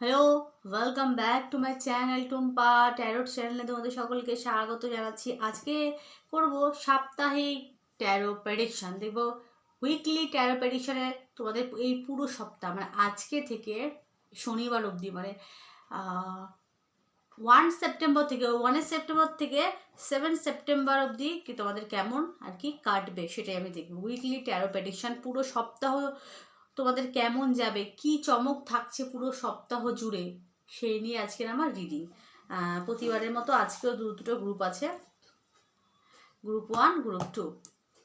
Hello welcome back to my channel Tumpa tarot চ্যানেলে তোমাদের সকলকে স্বাগত জানাচ্ছি। আজকে করব সাপ্তাহিক ট্যারো প্রেডিকশন দেখব উইকলি ট্যারো প্রেডিকশনে তোমাদের এই পুরো সপ্তাহ মানে আজকে থেকে শনিবার অবধি মানে ওয়ান সেপ্টেম্বর থেকে ওয়ানের সেপ্টেম্বর থেকে সেভেন সেপ্টেম্বর অবধি কি তোমাদের কেমন আর কি কাটবে সেটাই আমি দেখব। উইকলি ট্যারো প্রেডিকশন পুরো সপ্তাহ তোমাদের কেমন যাবে? কি চমক থাকছে পুরো সপ্তাহ জুড়ে? সেই নিয়ে আজকের আমার রিডিং প্রতিবারের মতো আজকেও দু দুটো গ্রুপ আছে। গ্রুপ ওয়ান গ্রুপ টু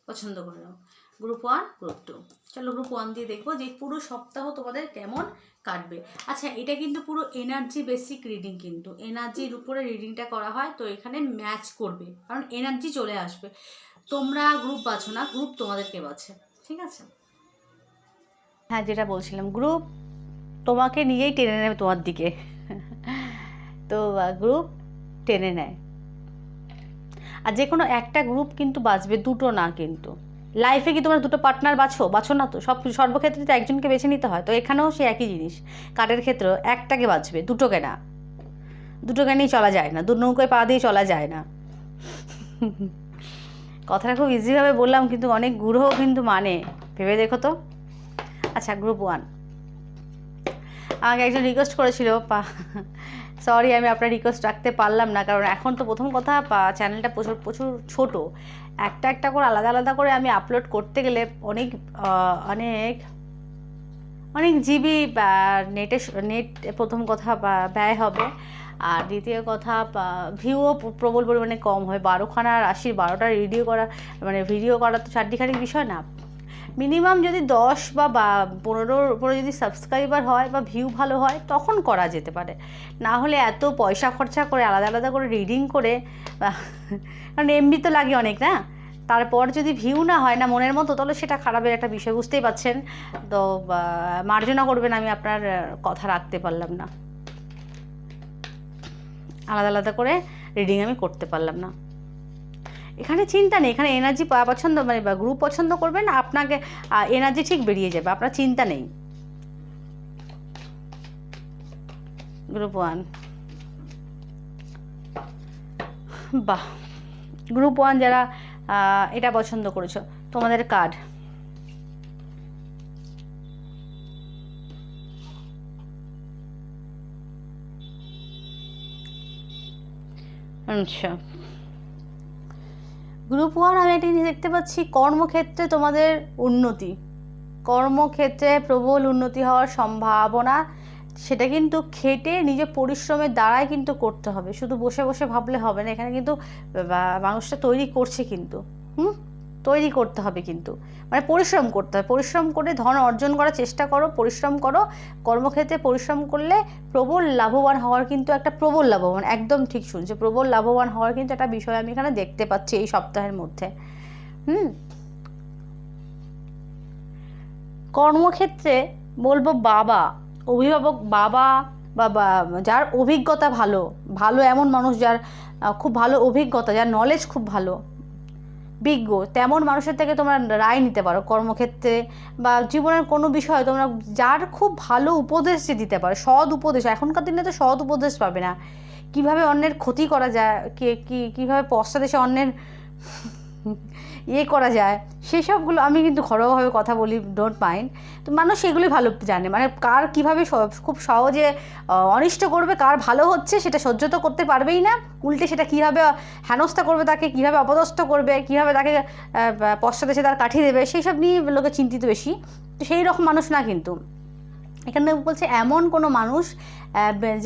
পছন্দ করে নাও। গ্রুপ ওয়ান গ্রুপ টু চলো গ্রুপ ওয়ান দিয়ে দেখব যে পুরো সপ্তাহ তোমাদের কেমন কাটবে। আচ্ছা এটা কিন্তু পুরো এনার্জি বেসিক রিডিং কিন্তু। এনার্জির উপরে রিডিংটা করা হয়, তো এখানে ম্যাচ করবে। কারণ এনার্জি চলে আসবে। তোমরা গ্রুপ বাছো না গ্রুপ তোমাদেরকে বাছে? ঠিক আছে? হ্যাঁ যেটা বলছিলাম গ্রুপ তোমাকে নিয়েই টেনে নেবে তোমার দিকে। তো গ্রুপ টেনে নেয়। আর যে কোনো একটা গ্রুপ কিন্তু বাঁচবে, দুটো না কিন্তু। লাইফে কি তোমরা দুটো পার্টনার বাছো? বাছো না তো? সব, সর্বক্ষেত্রে তো একজনকে বেছে নিতে হয়। তো এখানেও সে একই জিনিস। কাঠের ক্ষেত্রেও একটাকে বাঁচবে, দুটোকে না। দুটোকে নিয়ে চলা যায় না। দু নৌকায় পা দিয়ে চলা যায় না। কথাটা খুব ইজিভাবে বললাম, কিন্তু অনেক গুরুহ কিন্তু মানে। ভেবে দেখো তো। আচ্ছা গ্রুপ ওয়ান আমাকে একজন রিকোয়েস্ট করেছিল, পা সরি আমি আপনার রিকোয়েস্ট রাখতে পারলাম না, কারণ এখন তো প্রথম কথা চ্যানেলটা প্রচুর প্রচুর ছোট। একটা একটা করে, আলাদা আলাদা করে আমি আপলোড করতে গেলে অনেক অনেক অনেক জিবি নেটে নেট প্রথম কথা ব্যয় হবে। আর দ্বিতীয় কথা ভিউও প্রবল পরিমাণে কম হয়। বারোখানা আর আশির বারোটা ভিডিও করা মানে ভিডিও করা তো চারটিখানি বিষয় না। মিনিমাম যদি দশ বা পনেরোর উপরে যদি সাবস্ক্রাইবার হয় বা ভিউ ভালো হয়, তখন করা যেতে পারে। না হলে এত পয়সা খরচা করে আলাদা আলাদা করে রিডিং করে কারণ এমবি তো লাগে অনেক না? তারপর যদি ভিউ না হয় না মনের মতো, তাহলে সেটা খারাপের একটা বিষয়, বুঝতেই পাচ্ছেন? তো মার্জনা করবেন আমি আপনার কথা রাখতে পারলাম না। আলাদা আলাদা করে রিডিং আমি করতে পারলাম না। এখানে চিন্তা নেই, এখানে এনার্জি পছন্দ মানে গ্রুপ পছন্দ করবেন, আপনাকে এনার্জি ঠিক বেরিয়ে যাবে, আপনার চিন্তা নেই। গ্রুপ ওয়ান বাহ গ্রুপ ওয়ান যারা এটা পছন্দ করেছ, তোমাদের কার্ড আচ্ছা। গ্রুপ ওয়ান আমি একটা জিনিস দেখতে পাচ্ছি, কর্মক্ষেত্রে তোমাদের উন্নতি। কর্মক্ষেত্রে প্রবল উন্নতি হওয়ার সম্ভাবনা, সেটা কিন্তু খেটে নিজের পরিশ্রমের দ্বারাই কিন্তু করতে হবে। শুধু বসে বসে ভাবলে হবে না, এখানে কিন্তু মানুষটা তৈরি করছে কিন্তু। হুম? তৈরি করতে হবে কিন্তু। মানে পরিশ্রম করতে হবে। পরিশ্রম করে ধন অর্জন করার চেষ্টা করো, পরিশ্রম করো। কর্মক্ষেত্রে পরিশ্রম করলে প্রবল লাভবান হওয়ার কিন্তু একটা প্রবল লাভবান, একদম ঠিক শুনছে, প্রবল লাভবান হওয়ার কিন্তু একটা বিষয় আমি এখানে দেখতে পাচ্ছি এই সপ্তাহের মধ্যে। হুম? কর্মক্ষেত্রে বলব বাবা, অভিভাবক বাবা বা যার অভিজ্ঞতা ভালো ভালো এমন মানুষ যার খুব ভালো অভিজ্ঞতা, যার নলেজ খুব ভালো বিজ্ঞ, তেমন মানুষের থেকে তোমরা রায় নিতে পারো কর্মক্ষেত্রে বা জীবনের কোনো বিষয়ে তোমরা যার খুব ভালো উপদেশ যে দিতে পারো, সৎ উপদেশ, এখনকার দিনে তো সৎ উপদেশ পাবে না। কীভাবে অন্যের ক্ষতি করা যায়, কে, কী, কীভাবে পশ্চাদেশে অন্যের ইয়ে করা যায়। সেসবগুলো আমি কিন্তু ঘরোয়াভাবে কথা বলি ডোন্ট মাইন্ড তো মানুষ সেগুলোই ভালো জানে। মানে কার কীভাবে খুব সহজে অনিষ্ট করবে, কার ভালো হচ্ছে সেটা সহ্য তো করতে পারবেই না। উল্টে সেটা কীভাবে হেনস্থা করবে তাকে, কীভাবে অপদস্থ করবে, কীভাবে তাকে পশ্চাতে তার কাঠিয়ে দেবে সেই সব নিয়ে লোকে চিন্তিত বেশি। তো সেই রকম মানুষ না কিন্তু। এখানে বলছে, এমন কোনো মানুষ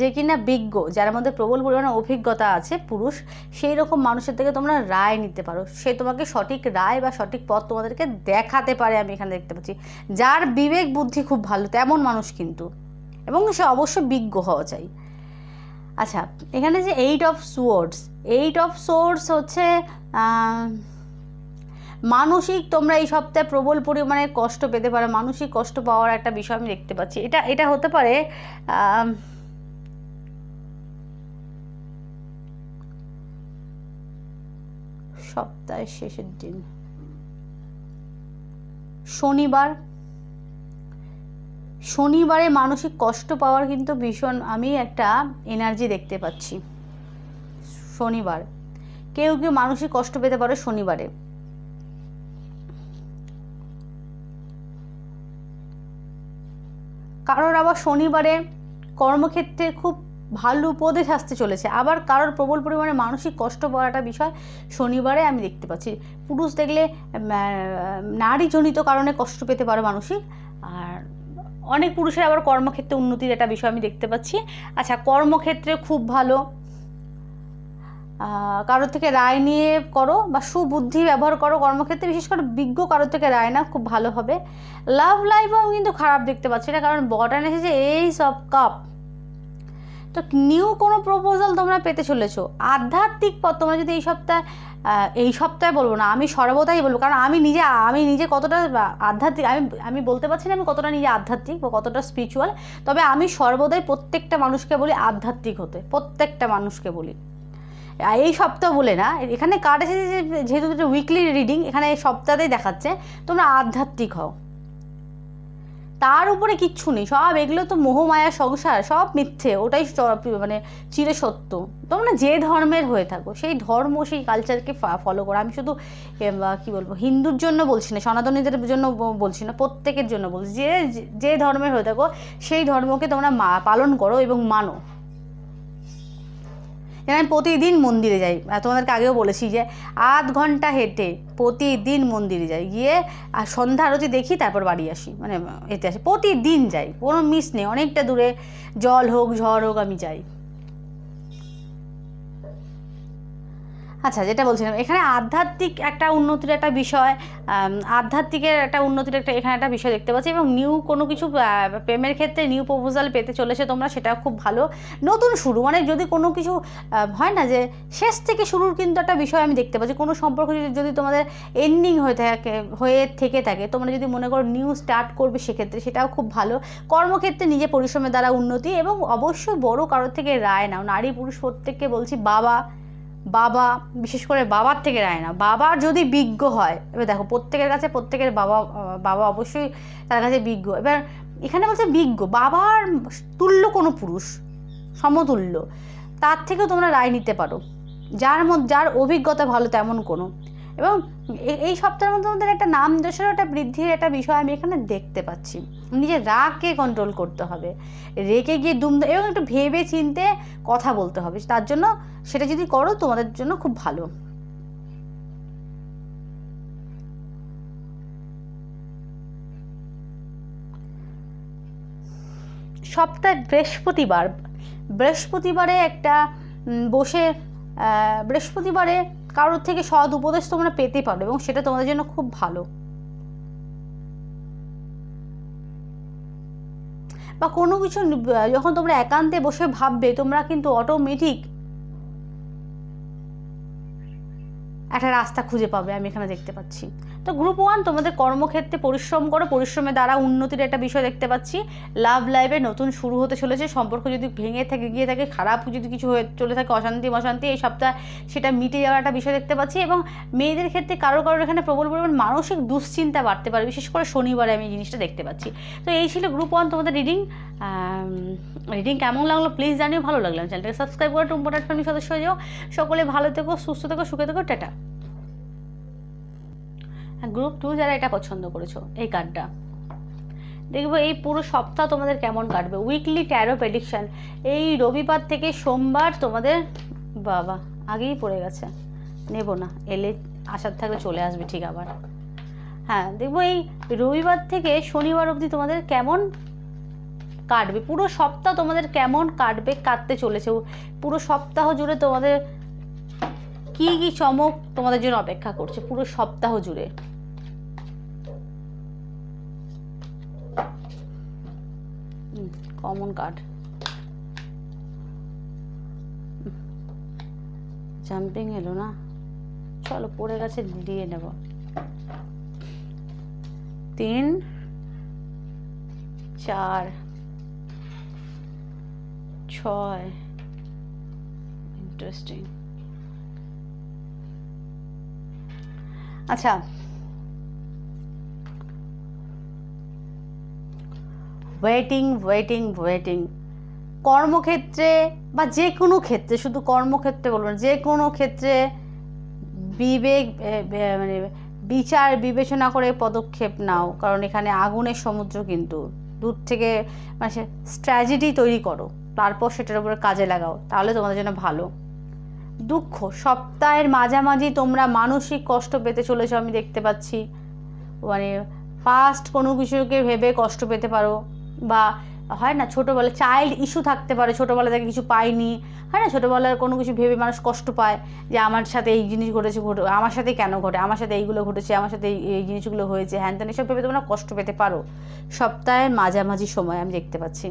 যে কিনা বিজ্ঞ, যার মধ্যে প্রবল পরিমাণে অভিজ্ঞতা আছে, পুরুষ, সেই রকম মানুষের থেকে তোমরা রায় নিতে পারো। সে তোমাকে সঠিক রায় বা সঠিক পথ তোমাদেরকে দেখাতে পারে, আমি এখানে দেখতে পাচ্ছি। যার বিবেক বুদ্ধি খুব ভালো, তেমন মানুষ কিন্তু। এবং সে অবশ্যই বিজ্ঞ হওয়া চাই। আচ্ছা এখানে যে eight of swords eight of swords হচ্ছে মানসিক তোমরা এই সপ্তাহে প্রবল পরিমাণে কষ্ট পেতে পারো, মানসিক কষ্ট পাওয়ার একটা বিষয় আমি দেখতে পাচ্ছি। এটা এটা হতে পারে সপ্তাহের শেষের দিন। শনিবার। শনিবারে মানসিক কষ্ট পাওয়ার কিন্তু ভীষণ আমি একটা এনার্জি দেখতে পাচ্ছি। শনিবার। কেউ কেউ মানসিক কষ্ট পেতে পারে শনিবারে। কারোর আবার শনিবারে কর্মক্ষেত্রে খুব ভালো উপদেশ আসতে চলেছে। আবার কারোর প্রবল পরিমাণে মানসিক কষ্ট পড়াটা বিষয় শনিবারে আমি দেখতে পাচ্ছি। পুরুষ দেখলে নারীজনিত কারণে কষ্ট পেতে পারে মানসিক। আর অনেক পুরুষের আবার কর্মক্ষেত্রে উন্নতির একটা বিষয় আমি দেখতে পাচ্ছি। আচ্ছা কর্মক্ষেত্রে খুব ভালো। কারোর থেকে রায় নিয়ে করো বা সুবুদ্ধি ব্যবহার করো কর্মক্ষেত্রে, বিশেষ করে বিজ্ঞ কারোর থেকে রায় না খুব ভালো হবে। লাভ লাইফও আমি কিন্তু খারাপ দেখতে পাচ্ছি না, কারণ বটান এসেছে এই সব কাপ। তো নিউ কোনো প্রপোজাল তোমরা পেতে চলেছো? আধ্যাত্মিক পথ, তোমরা যদি এই সপ্তাহে এই সপ্তাহে বলব না, আমি সর্বদাই বলব, কারণ আমি নিজে আমি নিজে কতটা আধ্যাত্মিক, আমি আমি বলতে পারছি না আমি কতটা নিজে আধ্যাত্মিক বা কতটা স্পিরিচুয়াল তবে আমি সর্বদাই প্রত্যেকটা মানুষকে বলি আধ্যাত্মিক হতে, প্রত্যেকটা মানুষকে বলি। এই সপ্তাহ বলে না, এখানে কার্ড এসেছে যেহেতু উইকলি রিডিং এখানে এই সপ্তাহতেই দেখাচ্ছে, তোমরা আধ্যাত্মিক হও। তার উপরে কিচ্ছু নেই, সব এগুলো তো মোহমায়া সংসার, সব মিথ্যে, ওটাই মানে চিরে সত্য তোমরা যে ধর্মের হয়ে থাকো, সেই ধর্ম, সেই কালচারকে ফলো করো। আমি শুধু কি বলব, হিন্দুর জন্য বলছি না, সনাতনীদের জন্য বলছি না, প্রত্যেকের জন্য বলছি, যে যে ধর্মের হয়ে থাকো, সেই ধর্মকে তোমরা পালন করো এবং মানো। যেন আমি প্রতিদিন মন্দিরে যাই। তোমাদেরকে আগেও বলেছি যে আধ ঘণ্টা হেঁটে প্রতিদিন মন্দিরে যাই। গিয়ে আর সন্ধ্যা আরতি দেখি, তারপর বাড়ি আসি। মানে এতে আসি। প্রতিদিন যাই, কোনো মিস নেই। অনেকটা দূরে জল হোক, ঝড় হোক, আমি যাই। আচ্ছা যেটা বলছিলাম, এখানে আধ্যাত্মিক একটা উন্নতির একটা বিষয় আধ্যাত্মিকের একটা উন্নতির একটা, এখানে একটা বিষয় দেখতে পাচ্ছি এবং নিউ কোনো কিছু প্রেমের ক্ষেত্রে নিউ প্রপোজাল পেতে চলেছে তোমরা সেটা খুব ভালো। নতুন শুরু মানে যদি কোনো কিছু হয় না যে শেষ থেকে শুরুর কিন্তু একটা বিষয় আমি দেখতে পাচ্ছি, কোনো সম্পর্ক যদি তোমাদের এন্ডিং হয়ে থাকে, হয়ে থেকে থাকে, তোমরা যদি মনে করো নিউ স্টার্ট করবে সেক্ষেত্রে, সেটাও খুব ভালো। কর্মক্ষেত্রে নিজে পরিশ্রমের দ্বারা উন্নতি এবং অবশ্যই বড় কারোর থেকে রায় নাও নারী পুরুষ প্রত্যেককে বলছি বাবা বাবা, বিশেষ করে বাবার থেকে রায় না। বাবা যদি বিজ্ঞ হয়, এবার দেখো প্রত্যেকের কাছে প্রত্যেকের বাবা বাবা অবশ্যই তার কাছে বিজ্ঞ। এবার এখানে বলছে বিজ্ঞ। বাবার তুল্য কোনো পুরুষ, সমতুল্য, তার থেকেও তোমরা রায় নিতে পারো। যার মধ্যে যার অভিজ্ঞতা ভালো, তেমন কোনো। এবং এই সপ্তাহের মধ্যে আমাদের একটা নাম যশের একটা বৃদ্ধির একটা বিষয় আমি এখানে দেখতে পাচ্ছি। নিজের রাগকে কন্ট্রোল করতে হবে। রেগে গিয়ে দুম এবং একটু ভেবে চিনতে কথা বলতে হবে। তার জন্য সেটা যদি করো, তোমাদের জন্য খুব ভালো। সপ্তাহে বৃহস্পতিবার বৃহস্পতিবারে একটা বসে বৃহস্পতিবারে কারোর থেকে সৎ উপদেশ তোমরা পেতে পারো এবং সেটা তোমাদের জন্য খুব ভালো। বা কোনো কিছু, যখন তোমরা একান্তে বসে ভাববে, তোমরা কিন্তু অটোমেটিক একটা রাস্তা খুঁজে পাবে, আমি এখানে দেখতে পাচ্ছি। তো গ্রুপ ওয়ান তোমাদের কর্মক্ষেত্রে পরিশ্রম করো, পরিশ্রমের দ্বারা উন্নতির একটা বিষয় দেখতে পাচ্ছি। লাভ লাইফে নতুন শুরু হতে চলেছে, সম্পর্ক যদি ভেঙে থাকে, গিয়ে থাকে, খারাপ যদি কিছু হয়ে চলে থাকে, অশান্তি অশান্তি এই সপ্তাহে সেটা মিটে যাওয়ার একটা বিষয় দেখতে পাচ্ছি এবং মেয়েদের ক্ষেত্রে কারও কারোর এখানে প্রবল পরিমাণ মানসিক দুশ্চিন্তা বাড়তে পারে, বিশেষ করে শনিবারে আমি এই জিনিসটা দেখতে পাচ্ছি। তো এই ছিল গ্রুপ ওয়ান তোমাদের রিডিং রিডিং কেমন লাগল প্লিজ জানিও, ভালো লাগল চ্যানেলটাকে সাবস্ক্রাইব করে টুম্পটার ফ্যামিলি সদস্য হয়ে যাও। সকলে ভালো থেকো, সুস্থ থেকো, সুখে থেকো, টাটা। গ্রুপ টু যারা এটা পছন্দ করেছ, এই কার্ডটা দেখব এই পুরো সপ্তাহ তোমাদের কেমন কাটবে। উইকলি ট্যারো প্রেডিকশান এই রবিবার থেকে সোমবার তোমাদের, বাবা, আগেই পড়ে গেছে। নেব না, এলে আসার থাকলে চলে আসবে ঠিক আবার। হ্যাঁ দেখব এই রবিবার থেকে শনিবার অবধি তোমাদের কেমন কাটবে। পুরো সপ্তাহ তোমাদের কেমন কাটবে, কাটতে চলেছে। পুরো সপ্তাহ জুড়ে তোমাদের কি কি চমক তোমাদের জন্য অপেক্ষা করছে, পুরো সপ্তাহ জুড়ে। Common card. জাম্পিং এলো না? চলো, পড়ে গেছে, দিয়ে নেব। তিন, চার, ছয়। ইন্টারেস্টিং আচ্ছা ওয়েটিং ওয়েটিং ওয়েটিং কর্মক্ষেত্রে বা যে কোনো ক্ষেত্রে, শুধু কর্মক্ষেত্রে বলব না, যে কোনো ক্ষেত্রে বিবেক মানে বিচার, বিবেচনা করে পদক্ষেপ নাও। কারণ এখানে আগুনের সমুদ্র কিন্তু। দূর থেকে মানে সে স্ট্র্যাজেডি তৈরি করো। তারপর সেটার উপরে কাজে লাগাও। তাহলে তোমাদের জন্য ভালো। দুঃখ, সপ্তাহের মাঝামাঝি তোমরা মানসিক কষ্ট পেতে চলেছো, আমি দেখতে পাচ্ছি। মানে পাস্ট কোনো কিছুকে ভেবে কষ্ট পেতে পারো। বা হয় না ছোটোবেলা চাইল্ড ইস্যু থাকতে পারে, ছোটোবেলা থেকে কিছু পায়নি হয় না ছোটোবেলার কোনো কিছু ভেবে মানুষ কষ্ট পায় যে আমার সাথে এই জিনিস ঘটেছে, ঘটে, আমার সাথে কেন ঘটে, আমার সাথে এইগুলো ঘটেছে, আমার সাথে এই জিনিসগুলো হয়েছে, হ্যান ত্যান, এসব ভেবে তোমরা কষ্ট পেতে পারো। সপ্তাহের মাঝামাঝি সময় আমি দেখতে পাচ্ছি।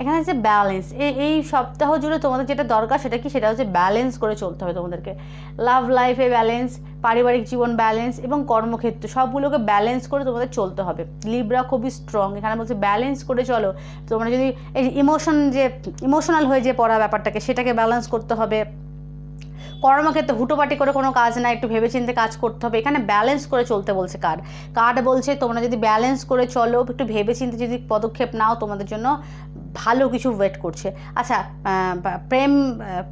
এখানে হচ্ছে ব্যালেন্স এই সপ্তাহ জুড়ে তোমাদের যেটা দরকার সেটা কি? সেটা হচ্ছে ব্যালেন্স করে চলতে হবে তোমাদেরকে। লাভ লাইফে ব্যালেন্স পারিবারিক জীবন ব্যালেন্স এবং কর্মক্ষেত্র সবগুলোকে ব্যালেন্স করে তোমাদের চলতে হবে। লিব্রা খুবই স্ট্রং এখানে বলছে ব্যালেন্স করে চলো। তোমরা যদি এই ইমোশন যে ইমোশনাল হয়ে যে পড়া ব্যাপারটাকে, সেটাকে ব্যালেন্স করতে হবে। কর্মক্ষেত্রে হুটোপাটি করে কোনো কাজ না একটু ভেবেচিন্তে কাজ করতে হবে। এখানে ব্যালেন্স করে চলতে বলছে কার্ড কার্ড বলছে, তোমরা যদি ব্যালেন্স করে চলো, একটু ভেবেচিন্তে যদি পদক্ষেপ নাও, তোমাদের জন্য ভালো কিছু ওয়েট করছে। আচ্ছা প্রেম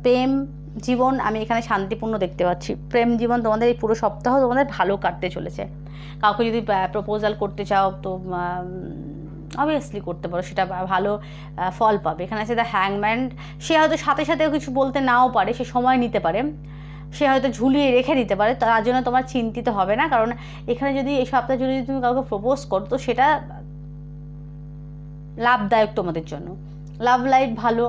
প্রেম জীবন, আমি এখানে শান্তিপূর্ণ দেখতে পাচ্ছি। প্রেম জীবন তোমাদের এই পুরো সপ্তাহ তোমাদের ভালো কাটতে চলেছে। কাউকে যদি প্রপোজাল করতে চাও, তো অবভিয়াসলি করতে পারো, সেটা ভালো ফল পাবে। এখানে আছে দ্য হ্যাংম্যান সে হয়তো সাথে সাথে কিছু বলতে নাও পারে, সে সময় নিতে পারে। সে হয়তো ঝুলিয়ে রেখে দিতে পারে, তার জন্য তোমার চিন্তিত হবে না, কারণ এখানে যদি, এই সপ্তাহে যদি তুমি কাউকে প্রপোজ করো, তো সেটা লাভদায়ক তোমাদের জন্য। লাভ লাইফ ভালো,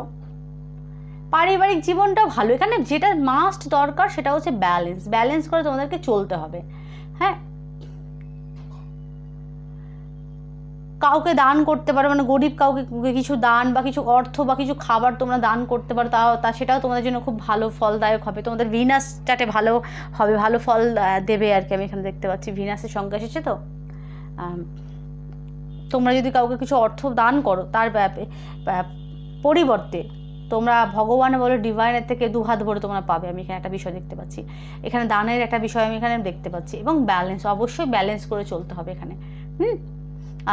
পারিবারিক জীবনটাও ভালো। এখানে যেটা মাস্ট দরকার, সেটা হচ্ছে ব্যালেন্স ব্যালেন্স করে তোমাদেরকে চলতে হবে। হ্যাঁ? কাউকে দান করতে পারো মানে গরিব কাউকে কিছু দান বা কিছু অর্থ বা কিছু খাবার তোমরা দান করতে পারো, তাও তা সেটাও তোমাদের জন্য খুব ভালো ফলদায়ক হবে। তোমাদের ভিনাস চাটে ভালো হবে, ভালো ফল দেবে আর কি। আমি এখানে দেখতে পাচ্ছি, ভিনাসের সংখ্যা এসেছে তো? তোমরা যদি কাউকে কিছু অর্থ দান করো, তার পরিবর্তে তোমরা ভগবান বলো ডিভাইনের থেকে দু হাত ভরে তোমরা পাবে। আমি এখানে একটা বিষয় দেখতে পাচ্ছি। এখানে দানের একটা বিষয় আমি এখানে দেখতে পাচ্ছি। এবং ব্যালেন্স অবশ্যই ব্যালেন্স করে চলতে হবে এখানে। হুম?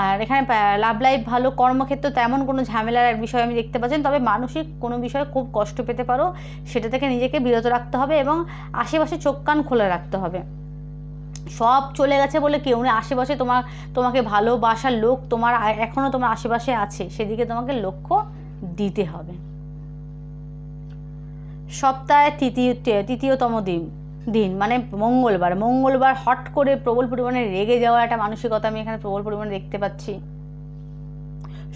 আর এখানে লাভ লাইফ ভালো কর্মক্ষেত্র তেমন কোনো ঝামেলার এক বিষয় আমি দেখতে পাচ্ছি না, তবে মানসিক কোনো বিষয়ে খুব কষ্ট পেতে পারো। সেটা থেকে নিজেকে বিরত রাখতে হবে এবং আশেপাশে চোখ কান খোলা রাখতে হবে। সব চলে গেছে বলে কেউ না আশেপাশে তোমার তোমাকে ভালোবাসার লোক তোমার এখনও তোমার আশেপাশে আছে। সেদিকে তোমাকে লক্ষ্য দিতে হবে। সপ্তাহে তৃতীয় তৃতীয়তম দিন। দিন মানে মঙ্গলবার মঙ্গলবার হট করে প্রবল পরিমাণে রেগে যাওয়ার একটা মানসিকতা আমি এখানে প্রবল পরিমাণে দেখতে পাচ্ছি।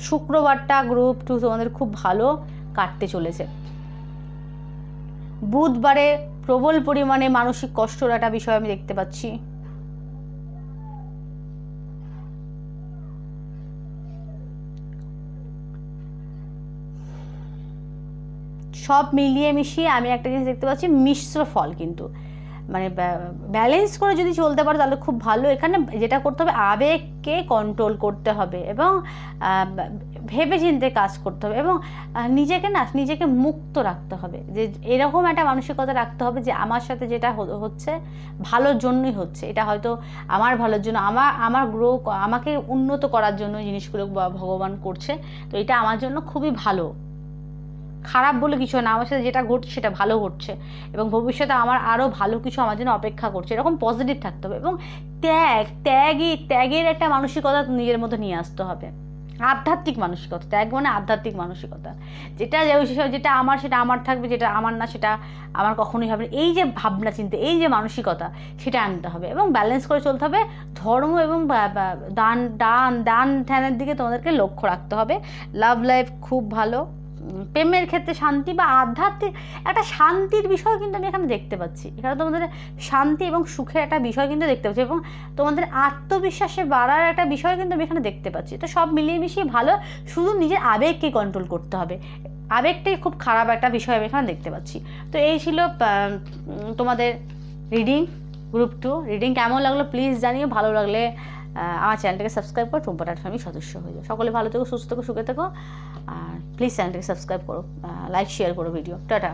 শুক্রবারটা গ্রুপ টু তোমাদের খুব ভালো কাটতে চলেছে। বুধবারে প্রবল পরিমাণে মানসিক কষ্টর একটা বিষয় আমি দেখতে পাচ্ছি। সব মিলিয়ে মিশিয়ে আমি একটা জিনিস দেখতে পাচ্ছি, মিশ্র ফল কিন্তু। মানে ব্যালেন্স করে যদি চলতে পারো তাহলে খুব ভালো। এখানে যেটা করতে হবে, আবেগকে কন্ট্রোল করতে হবে এবং ভেবে চিন্তে কাজ করতে হবে এবং নিজেকে না, নিজেকে মুক্ত রাখতে হবে। যে এরকম একটা মানসিকতা রাখতে হবে যে আমার সাথে যেটা হচ্ছে, ভালোর জন্যই হচ্ছে। এটা হয়তো আমার ভালোর জন্য, আমার আমার গ্রো, আমাকে উন্নত করার জন্য জিনিসগুলো ভগবান করছে। তো এটা আমার জন্য খুবই ভালো। খারাপ বলে কিছু না, আমার সাথে যেটা ঘটছে সেটা ভালো ঘটছে এবং ভবিষ্যতে আমার আরও ভালো কিছু আমার জন্য অপেক্ষা করছে, এরকম পজিটিভ থাকতে হবে এবং ত্যাগ, ত্যাগই, ত্যাগের একটা মানসিকতা নিজের মধ্যে নিয়ে আসতে হবে। আধ্যাত্মিক মানসিকতা, ত্যাগ মানে আধ্যাত্মিক মানসিকতা। যেটা যেটা আমার, সেটা আমার থাকবে, যেটা আমার না, সেটা আমার কখনোই হবে এই যে ভাবনা চিন্তা, এই যে মানসিকতা, সেটা আনতে হবে এবং ব্যালেন্স করে চলতে হবে। ধর্ম এবং দান দান দান, ধ্যানের দিকে তোমাদেরকে লক্ষ্য রাখতে হবে। লাভ লাইফ খুব ভালো। প্রেমের ক্ষেত্রে শান্তি বা আধ্যাত্মিক, একটা শান্তির বিষয় কিন্তু আমি এখানে দেখতে পাচ্ছি। এখানে তোমাদের শান্তি এবং সুখের একটা বিষয় কিন্তু দেখতে পাচ্ছি এবং তোমাদের আত্মবিশ্বাসে বাড়ার একটা বিষয় কিন্তু আমি এখানে দেখতে পাচ্ছি। তো সব মিলিয়ে মিশিয়ে ভালো, শুধু নিজের আবেগকে কন্ট্রোল করতে হবে। আবেগটাই খুব খারাপ একটা বিষয় আমি এখানে দেখতে পাচ্ছি। তো এই ছিল তোমাদের রিডিং গ্রুপ টু রিডিং কেমন লাগল? প্লিজ জানিও, ভালো লাগলে আমার চ্যানেলটাকে সাবস্ক্রাইব করো, টুম্পা টাট ফ্যামিলি সদস্য হয়ে যাও। সকলে ভালো থেকো, সুস্থ থেকো, সুখে থেকো, আর প্লিজ চ্যানেলটাকে সাবস্ক্রাইব করো লাইক শেয়ার করো ভিডিও টাটা।